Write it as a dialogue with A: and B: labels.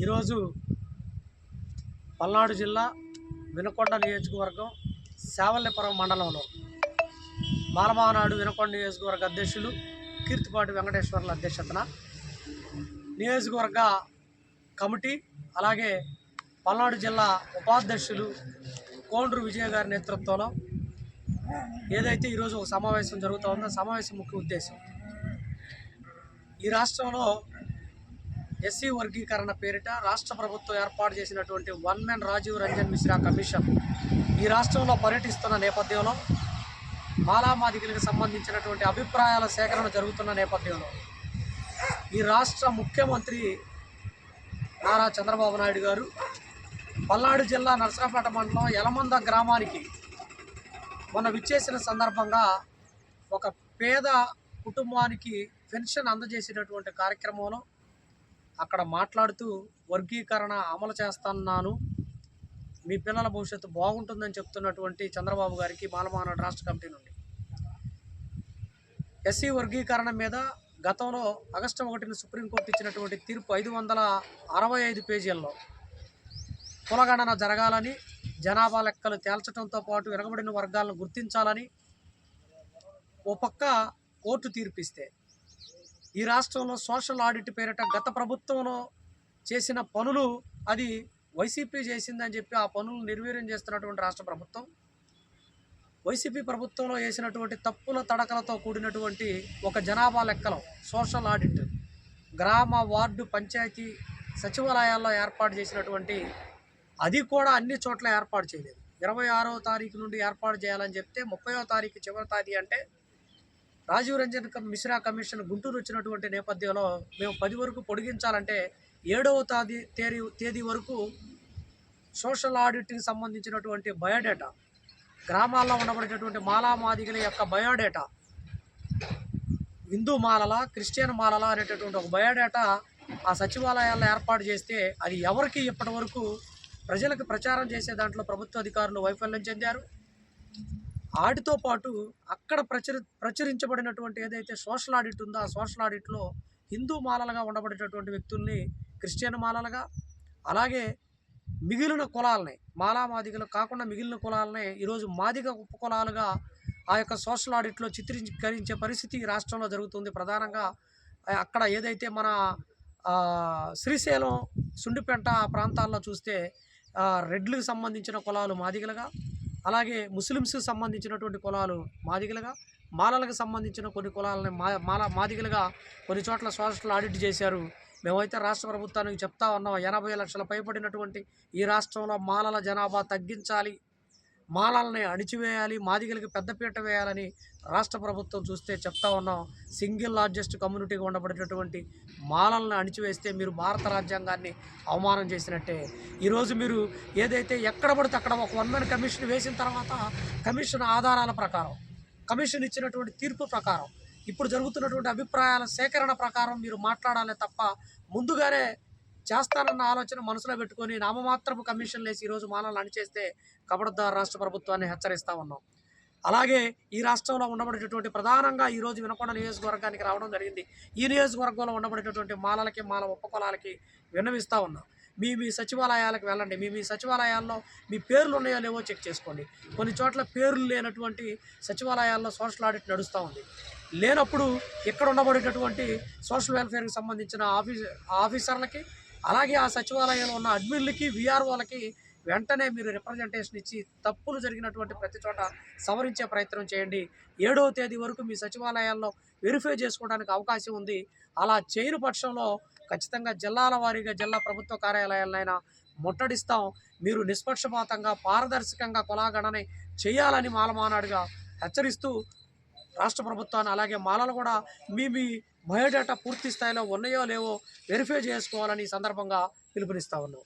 A: ఈరోజు పల్నాడు జిల్లా వినకొండ నియోజకవర్గం శావల్యపురం మండలంలో మాలమానాడు వినకొండ నియోజకవర్గ అధ్యక్షులు కీర్తిపాటి వెంకటేశ్వర్ల అధ్యక్షతన నియోజకవర్గ కమిటీ అలాగే పల్నాడు జిల్లా ఉపాధ్యక్షులు కోండ్రు విజయ గారి నేతృత్వంలో ఏదైతే ఈరోజు ఒక సమావేశం జరుగుతూ ఉందో సమావేశం ముఖ్య ఉద్దేశం. ఈ రాష్ట్రంలో ఎస్సీ వర్గీకరణ పేరిట రాష్ట్ర ప్రభుత్వం ఏర్పాటు చేసినటువంటి one man Rajiv Ranjan Mishra commission ఈ రాష్ట్రంలో పర్యటిస్తున్న నేపథ్యంలో మాలామాదికులకు సంబంధించినటువంటి అభిప్రాయాల సేకరణ జరుగుతున్న నేపథ్యంలో ఈ రాష్ట్ర ముఖ్యమంత్రి నారా చంద్రబాబు నాయుడు గారు పల్నాడు జిల్లా నరసరాపేట మండలం యలమంద గ్రామానికి మొన్న విచ్చేసిన సందర్భంగా ఒక పేద కుటుంబానికి పెన్షన్ అందజేసినటువంటి కార్యక్రమంలో అక్కడ మాట్లాడుతూ వర్గీకరణ అమలు చేస్తున్నాను. మీ పిల్లల భవిష్యత్తు బాగుంటుందని చెప్తున్నటువంటి చంద్రబాబు గారికి మాలమానవ రాష్ట్ర కమిటీ నుండి. ఎస్సీ వర్గీకరణ మీద గతంలో ఆగస్టు ఒకటిన సుప్రీంకోర్టు ఇచ్చినటువంటి తీర్పు ఐదు వందల అరవై ఐదు పేజీల్లో కులగణన జరగాలని జనాభా లెక్కలు తేల్చడంతో పాటు వెనకబడిన వర్గాలను గుర్తించాలని ఓ పక్క కోర్టు తీర్పిస్తే ఈ రాష్ట్రంలో సోషల్ ఆడిట్ పేరిట గత ప్రభుత్వంలో చేసిన పనులు అది వైసీపీ చేసిందని చెప్పి ఆ పనులు నిర్వీర్యం చేస్తున్నటువంటి రాష్ట్ర ప్రభుత్వం వైసీపీ ప్రభుత్వంలో వేసినటువంటి తప్పుల తడకలతో కూడినటువంటి ఒక జనాభా లెక్కలు సోషల్ ఆడిట్. గ్రామ వార్డు పంచాయతీ సచివాలయాల్లో ఏర్పాటు చేసినటువంటి అది కూడా అన్ని చోట్ల ఏర్పాటు చేయలేదు. ఇరవై ఆరవ తారీఖు నుండి ఏర్పాటు చేయాలని చెప్తే ముప్పయో తారీఖు చివరి తేదీ అంటే రాజీవ్ రంజన్ మిశ్రా కమిషన్ గుంటూరు వచ్చినటువంటి నేపథ్యంలో మేము పది వరకు పొడిగించాలంటే ఏడవ తేదీ తేదీ తేదీ వరకు సోషల్ ఆడిట్కి సంబంధించినటువంటి బయోడేటా గ్రామాల్లో ఉండబడేటటువంటి మాలా మాదిగల యొక్క బయోడేటా హిందూ మాలల క్రిస్టియన్ మాలల అనేటటువంటి ఒక బయోడేటా ఆ సచివాలయాల్లో ఏర్పాటు చేస్తే అది ఎవరికి ఇప్పటి వరకు ప్రజలకు ప్రచారం చేసే దాంట్లో ప్రభుత్వ అధికారులు వైఫల్యం చెందారు? ఆడితో పాటు అక్కడ ప్రచురి ప్రచురించబడినటువంటి ఏదైతే సోషల్ ఆడిట్ ఉందో ఆ సోషల్ ఆడిట్లో హిందూ మాలలుగా ఉండబడేటటువంటి వ్యక్తుల్ని క్రిస్టియన్ మాలలుగా అలాగే మిగిలిన కులాలని మాలా మాదిగలు కాకుండా మిగిలిన కులాలని ఈరోజు మాదిగ ఉప కులాలుగా ఆ యొక్క సోషల్ ఆడిట్లో చిత్రీకరించే పరిస్థితి రాష్ట్రంలో జరుగుతుంది. ప్రధానంగా అక్కడ ఏదైతే మన శ్రీశైలం సుండిపెంట ఆ ప్రాంతాల్లో చూస్తే రెడ్లకు సంబంధించిన కులాలు మాదిగలుగా అలాగే ముస్లిమ్స్కి సంబంధించినటువంటి కులాలు మాదిగలుగా మాలలకు సంబంధించిన కొన్ని కులాలని మా మాల మాదిగలుగా కొన్ని చోట్ల సోషల్ ఆడిట్ చేశారు. మేమైతే రాష్ట్ర ప్రభుత్వానికి చెప్తా ఉన్నాం ఎనభై లక్షల పైబడినటువంటి ఈ రాష్ట్రంలో మాలల జనాభా తగ్గించాలి మాలల్ని అణిచివేయాలి మాదిగలకి పెద్దపీట వేయాలని రాష్ట్ర ప్రభుత్వం చూస్తే చెప్తా ఉన్నాం. సింగిల్ లార్జెస్ట్ కమ్యూనిటీగా ఉండబడేటటువంటి మాలల్ని అణిచివేస్తే మీరు భారత రాజ్యాంగాన్ని అవమానం చేసినట్టే. ఈరోజు మీరు ఏదైతే ఎక్కడ పడితే అక్కడ ఒక వన్ మ్యాన్ కమిషన్ వేసిన తర్వాత కమిషన్ ఆధారాల ప్రకారం కమిషన్ ఇచ్చినటువంటి తీర్పు ప్రకారం ఇప్పుడు జరుగుతున్నటువంటి అభిప్రాయాల సేకరణ ప్రకారం మీరు మాట్లాడాలి తప్ప ముందుగానే చేస్తానన్న ఆలోచన మనసులో పెట్టుకొని నామమాత్రపు కమిషన్లు వేసి ఈరోజు మాలలు అణిచేస్తే కబడ్దార్ రాష్ట్ర ప్రభుత్వాన్ని హెచ్చరిస్తూ ఉన్నాం. అలాగే ఈ రాష్ట్రంలో ఉండబడేటటువంటి ప్రధానంగా ఈరోజు వినకొండ నియోజకవర్గానికి రావడం జరిగింది. ఈ నియోజకవర్గంలో ఉండబడేటటువంటి మాలలకి మాల ఉపకులాలకి విన్నవిస్తూ ఉన్నాం. మీ మీ సచివాలయాలకు వెళ్ళండి. మీ మీ సచివాలయాల్లో మీ పేర్లు ఉన్నాయో లేవో చెక్ చేసుకోండి. కొన్ని చోట్ల పేర్లు లేనటువంటి సచివాలయాల్లో సోషల్ ఆడిట్ నడుస్తూ ఉంది. లేనప్పుడు ఇక్కడ ఉండబడేటటువంటి సోషల్ వెల్ఫేర్కి సంబంధించిన ఆఫీస్ ఆఫీసర్లకి అలాగే ఆ సచివాలయంలో ఉన్న అడ్మిన్లకి విఆర్ఓలకి వెంటనే మీరు రిప్రజెంటేషన్ ఇచ్చి తప్పులు జరిగినటువంటి ప్రతి చోట సవరించే ప్రయత్నం చేయండి. ఏడవ తేదీ వరకు మీ సచివాలయాల్లో వెరిఫై చేసుకోవడానికి అవకాశం ఉంది. అలా చేయని పక్షంలో ఖచ్చితంగా జిల్లాల వారీగా జిల్లా ప్రభుత్వ కార్యాలయాలైనా ముట్టడిస్తాం. మీరు నిష్పక్షపాతంగా పారదర్శకంగా కులాగణని చేయాలని మాలమానాడుగా హెచ్చరిస్తూ రాష్ట్ర ప్రభుత్వాన్ని అలాగే మాలలు కూడా మీ మీ బయోడేటా పూర్తి స్థాయిలో ఉన్నాయో లేవో వెరిఫై చేసుకోవాలని ఈ సందర్భంగా పిలుపునిస్తా ఉన్నాం.